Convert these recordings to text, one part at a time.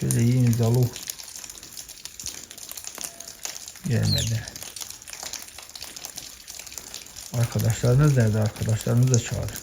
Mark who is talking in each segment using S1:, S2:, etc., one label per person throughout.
S1: Şöyle yiyeyim zalu. Gelmedi. Arkadaşlarınız nerede? Arkadaşlarınızı da çağırın.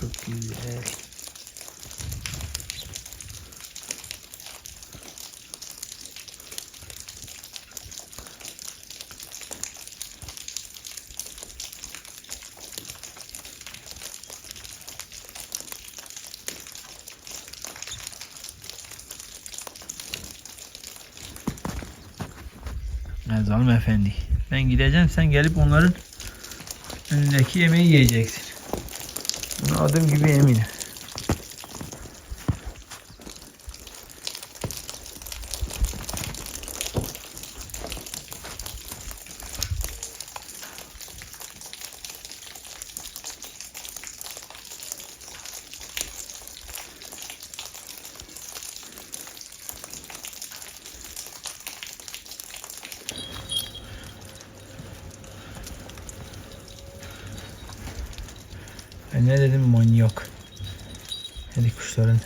S1: Çok güzel. Evet hanımefendi. Ben gideceğim sen gelip onların önündeki yemeği yiyeceksin. Buna adım gibi eminim. Ben ne dedim manyak. Hadi kuşların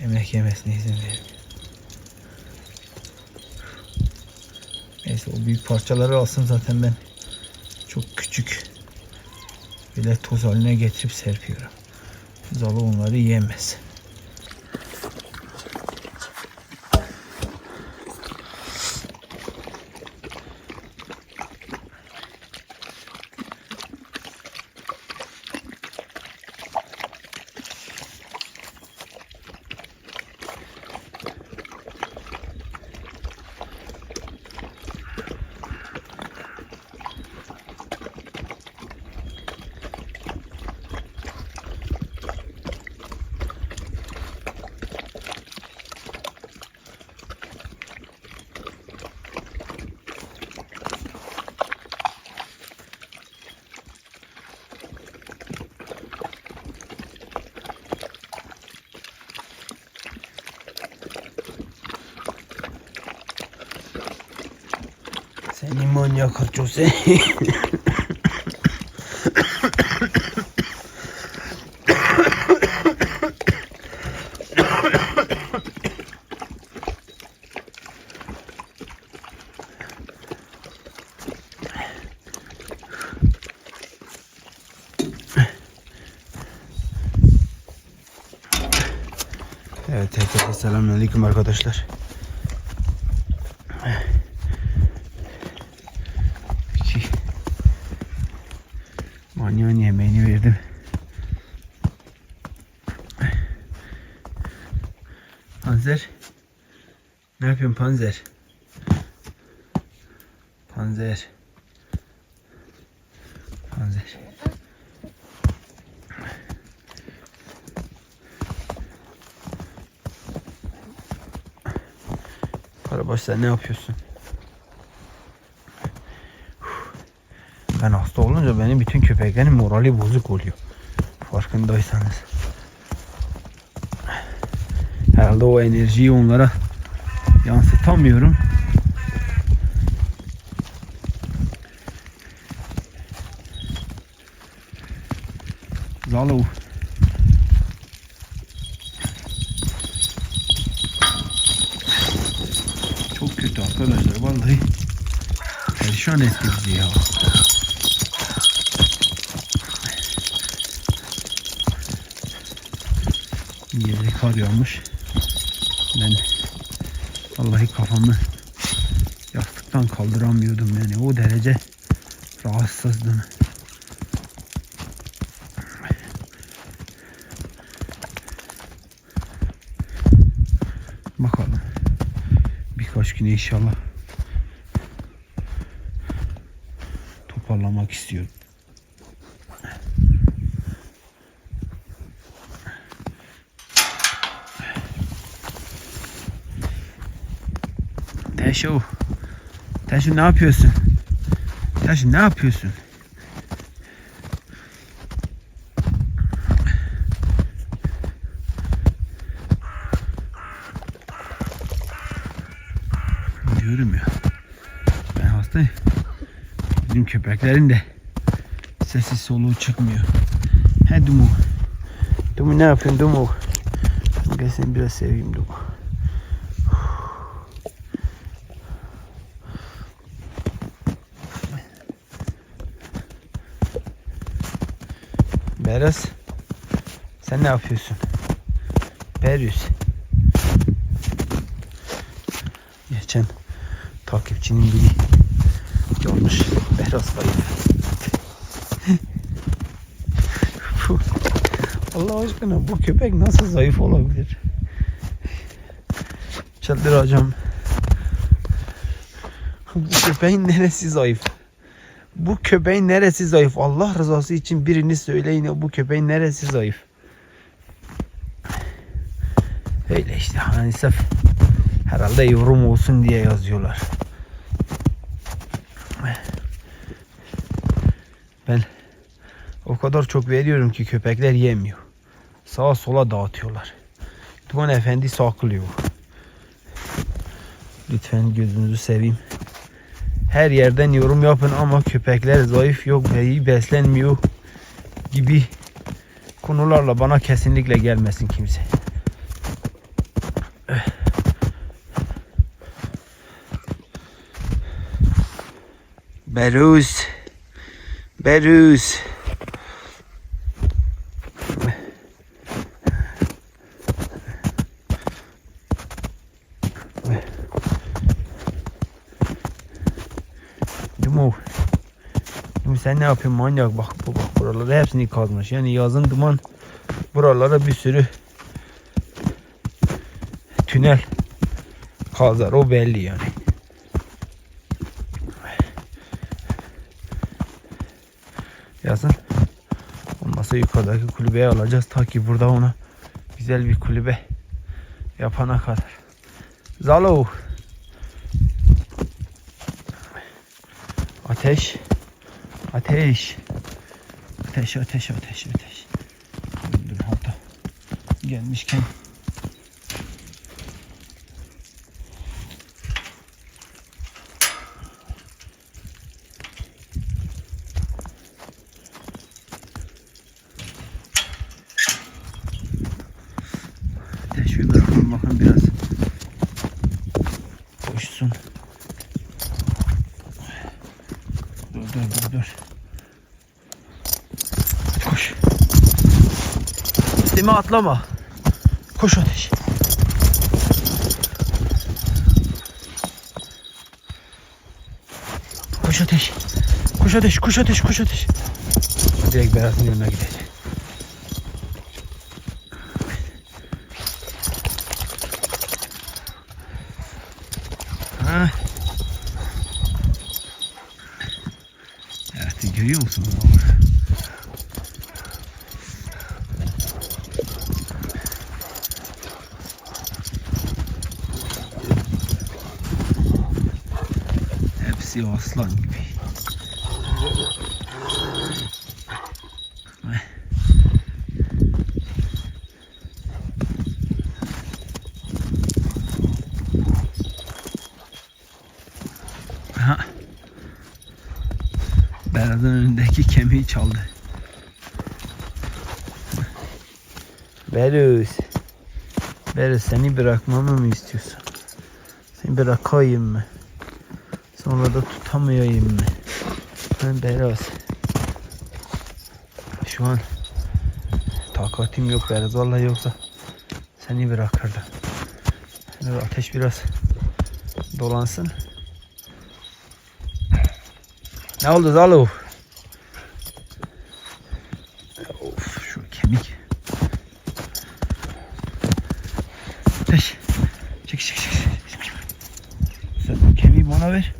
S1: yemek yemesine izin verin. Neyse o büyük parçaları alsın zaten ben çok küçük bile toz haline getirip serpiyorum. Zalı onları yiyemez. Manyak açıyor seni. Evet herkese selamünaleyküm arkadaşlar. İki. Manyağın yemeğini verdim. Panzer. Ne yapıyorsun Panzer? Panzer. Panzer. Karabaş sen ne yapıyorsun? Ben hasta olunca benim bütün köpeklerin morali bozuk oluyor. Farkındaysanız. Herhalde o enerjiyi onlara yansıtamıyorum. Zalo. Çok kötü arkadaşlar vallahi. Perişan etti bizi ya. Yeri kar yağmış. Ben Vallahi kafamı yastıktan kaldıramıyordum yani o derece rahatsızdım. Bakalım. Birkaç gün inşallah toparlamak istiyorum. Teşo. Teşo ne yapıyorsun? Teşo ne yapıyorsun? Diyorum ya. Ben hastayım. Bizim köpeklerin de sesi soluğu çıkmıyor. He Dumu. Dumu ne yapıyorsun Dumu? Gel seni biraz seveyim Dumu. Beraz. Sen ne yapıyorsun? Berius. Geçen takipçinin biri görmüş. Beraz zayıf. Bu- Allah aşkına bu köpek nasıl zayıf olabilir? Çıldıracağım. Bu köpeğin neresi zayıf? Bu köpeğin neresi zayıf? Allah rızası için birini söyleyin bu köpeğin neresi zayıf? Öyle işte hani sırf herhalde yorum olsun diye yazıyorlar. Ben o kadar çok veriyorum ki köpekler yemiyor. Sağa sola dağıtıyorlar. Duman Efendi saklıyor. Lütfen gözünüzü seveyim. Her yerden yorum yapın ama köpekler zayıf yok ve iyi beslenmiyor gibi konularla bana kesinlikle gelmesin kimse. Beruz. Beruz. Dumu. Dumu sen ne yapıyorsun manyak bak bak buraları hepsini kazmış. Yani yazın duman buralara bir sürü tünel kazar o belli yani. Yazın olmasa yukarıdaki kulübeye alacağız ta ki burada ona güzel bir kulübe yapana kadar. Zalo. Ateş. Ateş. Ateş, ateş, ateş, ateş. Dur, hatta gelmişken ateş bir bırakalım bakın biraz koşsun. Dur dur dur dur. Hadi koş. Deme atlama. Koş ateş. Koş ateş. Koş ateş, koş ateş, koş ateş. Direkt Berat'ın yanına gidelim. Ha. Evet, görüyor musun? Hepsi aslan gibi. Ha. Berat'ın önündeki kemiği çaldı. Berus. Berus seni bırakmamı mı istiyorsun? Seni bırakayım mı? Sonra da tutamayayım mı? Ben Beraz. Şu an takatim yok Beraz. Vallahi yoksa seni bırakırdım. Dur, ateş biraz dolansın. Ne oldu Zalo? Of şu kemik. Ateş. Çek çek çek. Sen o kemiği bana ver.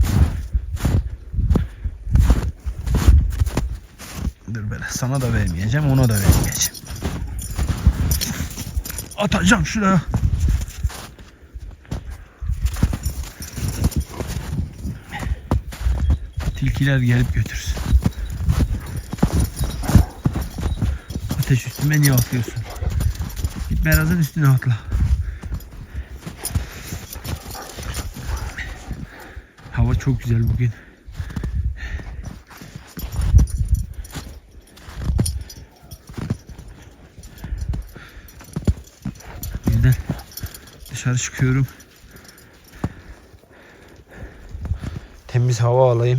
S1: Sana da vermeyeceğim, ona da vermeyeceğim. Atacağım şuraya. Tilkiler gelip götürsün. Ateş üstüme niye atlıyorsun? Git Beraz'ın üstüne atla. Hava çok güzel bugün. O yüzden dışarı çıkıyorum. Temiz hava alayım.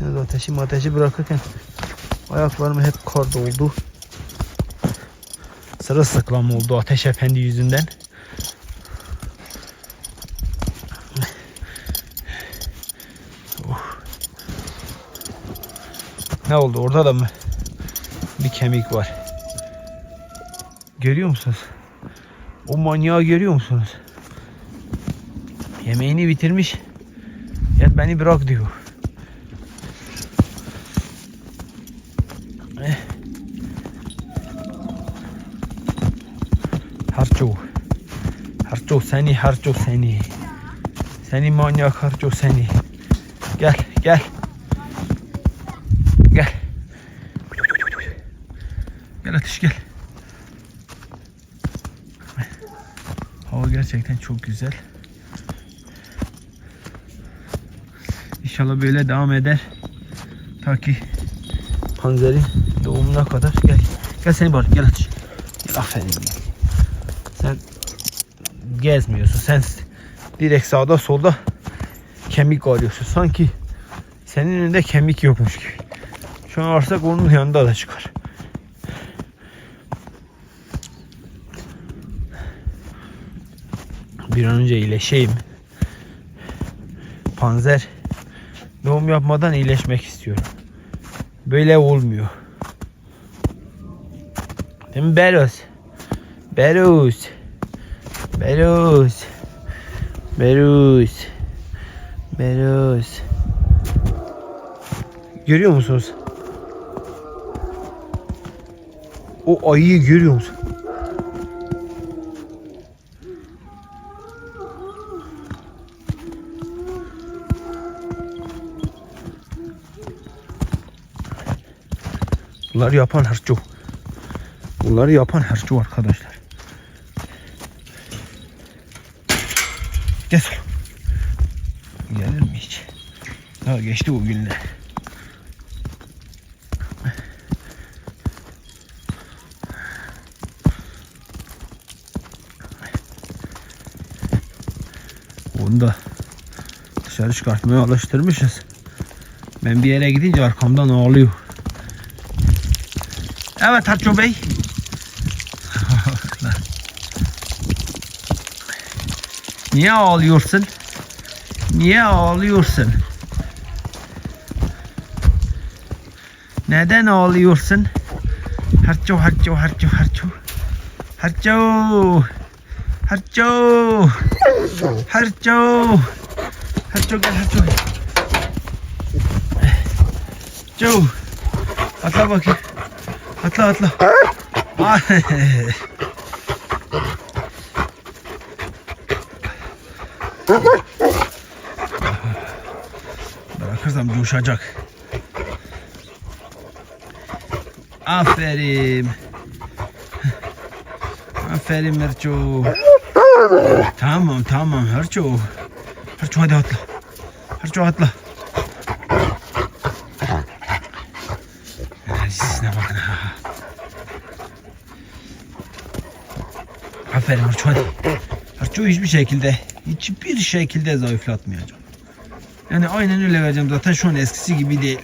S1: Yalnız ateşi ateşi bırakırken ayaklarım hep kar doldu. Sırılsıklam oldu ateş efendi yüzünden. Oh. Ne oldu orada da mı bir kemik var? Görüyor musunuz? O manyağı görüyor musunuz? Yemeğini bitirmiş. Ya beni bırak diyor. Eh. Harço. Harço seni, harço seni. Seni manyak harço seni. Gel, gel. Gel. Gel ateş gel. Hava gerçekten çok güzel. İnşallah böyle devam eder. Ta ki panzerin doğumuna kadar. Gel. Gel seni bari gel ateş. Gel aferin. Gel. Sen gezmiyorsun. Sen direkt sağda solda kemik arıyorsun. Sanki senin önünde kemik yokmuş gibi. Şu an arsak onun yanında da çıkar. Bir an önce iyileşeyim. Panzer doğum yapmadan iyileşmek istiyorum. Böyle olmuyor. Değil mi Beros? Beros. Beros. Beros. Beros. Görüyor musunuz? O ayıyı görüyor musun? Bunları yapan hırçı. Bunları yapan hırçı arkadaşlar. Gel. Gelir mi hiç? Daha geçti o günler. Onu da dışarı çıkartmaya alıştırmışız. Ben bir yere gidince arkamdan ağlıyor. Evet Harço Bey. Niye ağlıyorsun? Niye ağlıyorsun? Neden ağlıyorsun? Harço, harço, harço, harço. Harço. Harço. Harço. Harço gel harço. Harço. Atla bakayım. Atla atla. Bırakırsam coşacak. Aferin. Aferin Merço. Tamam tamam Herço. Herço hadi atla. Herço atla. Sizine bakın ha. Aferin Herço hadi. Herço hiçbir şekilde hiçbir şekilde zayıflatmayacağım. Yani aynen öyle vereceğim zaten şu an eskisi gibi değil.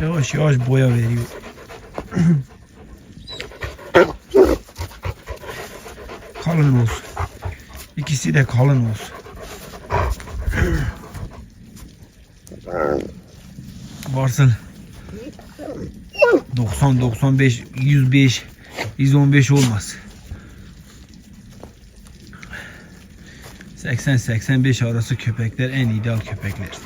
S1: yavaş yavaş boya veriyor. kalın olsun. İkisi de kalın olsun varsın 90 95 105 115 olmaz. 80-85 arası köpekler en ideal köpeklerdir.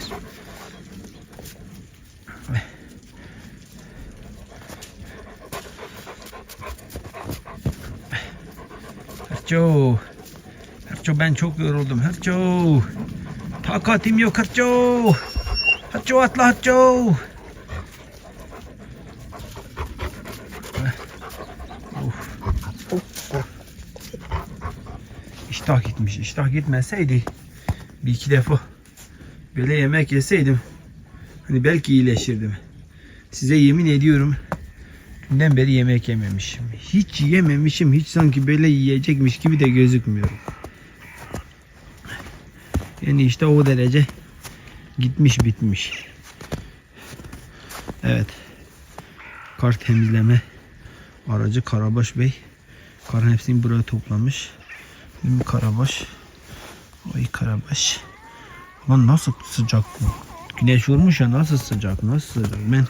S1: Herço. Herço ben çok yoruldum. Herço. Takatim yok Herço. Herço atla. İştah gitmiş. İştah gitmeseydi bir iki defa böyle yemek yeseydim hani belki iyileşirdim. Size yemin ediyorum dünden beri yemek yememişim. Hiç yememişim. Hiç sanki böyle yiyecekmiş gibi de gözükmüyorum. Yani işte o derece gitmiş bitmiş. Evet. Kar temizleme aracı Karabaş Bey. Karın hepsini buraya toplamış. Mi Karabaş? Oy Karabaş. Lan nasıl sıcak bu? Güneş vurmuş ya nasıl sıcak nasıl sıcak ben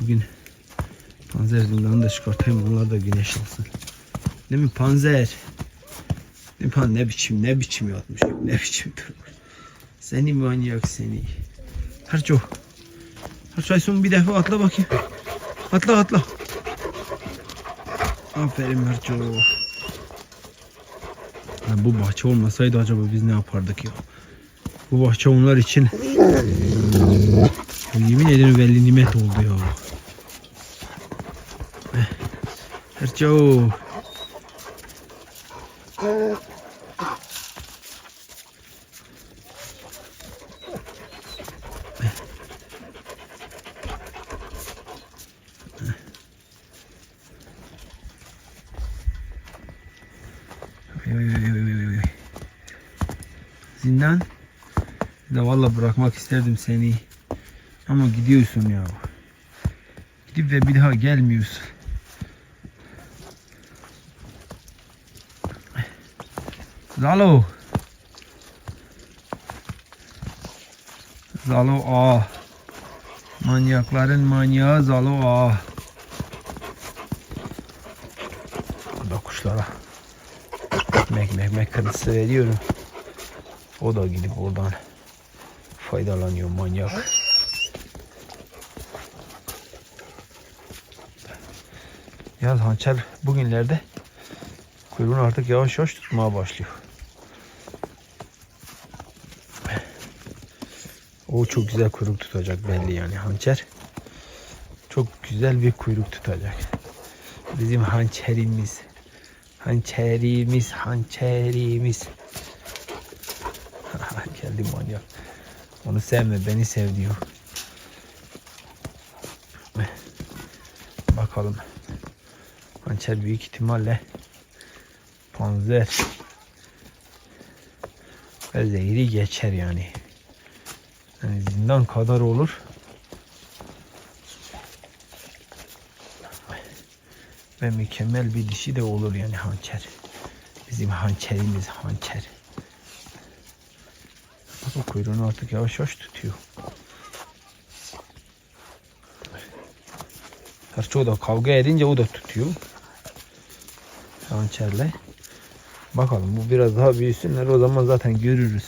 S1: bugün panzer zindanını da çıkartayım onlar da güneş alsın. Değil mi panzer? Pan ne biçim ne biçim yatmış ne biçim durmuş. Seni manyak seni. Harco. Harco Aysun bir defa atla bakayım. Atla atla. Aferin Harco. Ya bu bahçe olmasaydı acaba biz ne yapardık ya? Bu bahçe onlar için yemin ederim veli nimet oldu ya. Eh, Oy. Zindan. De valla bırakmak isterdim seni. Ama gidiyorsun ya. Gidip de bir daha gelmiyorsun. Zalo. Zalo A. Manyakların manyağı Zalo A. Burada kuşlara ekmek mekmek kırıntısı veriyorum. O da gidip oradan faydalanıyor manyak. Yalnız hançer bugünlerde kuyruğunu artık yavaş yavaş tutmaya başlıyor. O çok güzel kuyruk tutacak belli yani hançer. Çok güzel bir kuyruk tutacak. Bizim hançerimiz. Hançerimiz, hançerimiz. Geldi manyak. Onu sevme, beni sev diyor. Bakalım. Hançer büyük ihtimalle panzer ve zehri geçer yani. Zindan kadar olur. Ve mükemmel bir dişi de olur yani hançer. Bizim hançerimiz hançer. Bak o kuyruğunu artık yavaş yavaş tutuyor. Gerçi o da kavga edince o da tutuyor. Hançerle. Bakalım bu biraz daha büyüsünler o zaman zaten görürüz.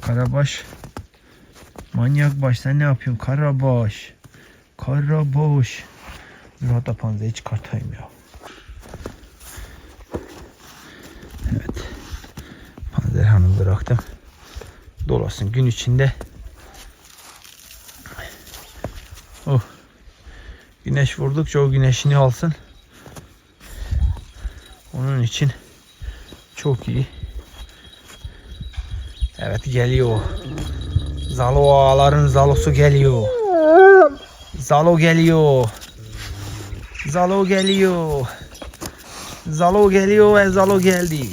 S1: Karabaş. Manyak baş sen ne yapıyorsun Karabaş? Karabaş. Dur hatta panzayı çıkartayım ya. Evet. Panzer hanım bıraktım. Dolasın gün içinde. Oh. Güneş vurdukça o güneşini alsın. İçin çok iyi. Evet geliyor. Zalo ağaların zalosu geliyor. Zalo geliyor. Zalo geliyor. Zalo geliyor ve Zalo geldi.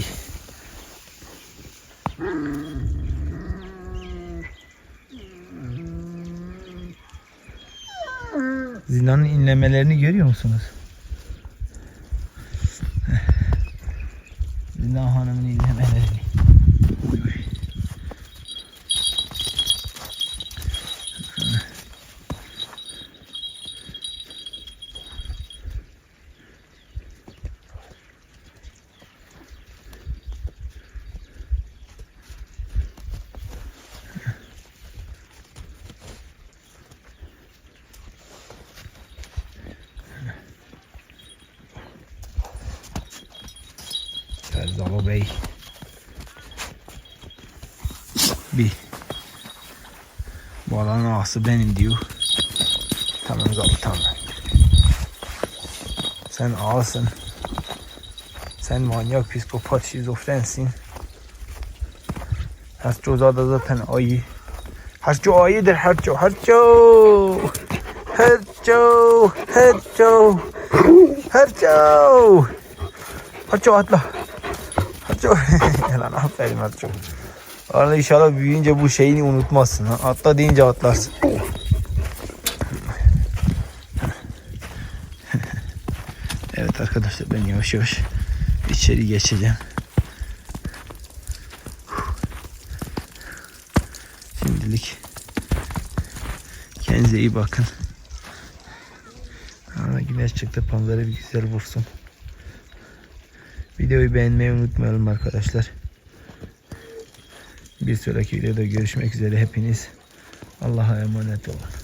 S1: Zindanın inlemelerini görüyor musunuz? Zindan hanımın inlemelerini. Uy, uy. Zalo Bey. Bir. Bu alanın ağası benim diyor. Tamam Zalo tamam. Sen ağasın. Sen manyak, psikopat, şizofrensin. Herço da zaten ayı. Herço ayıdır Herço. Herço. Herço. Herço. Herço. Herço atla. Herço. Lan aferin Herço. Allah inşallah büyüyünce bu şeyini unutmazsın. Ha? Atla deyince atlarsın. Evet arkadaşlar ben yavaş yavaş içeri geçeceğim. Şimdilik kendinize iyi bakın. Ana güneş çıktı panları bir güzel vursun. Videoyu beğenmeyi unutmayalım arkadaşlar. Bir sonraki videoda görüşmek üzere hepiniz. Allah'a emanet olun.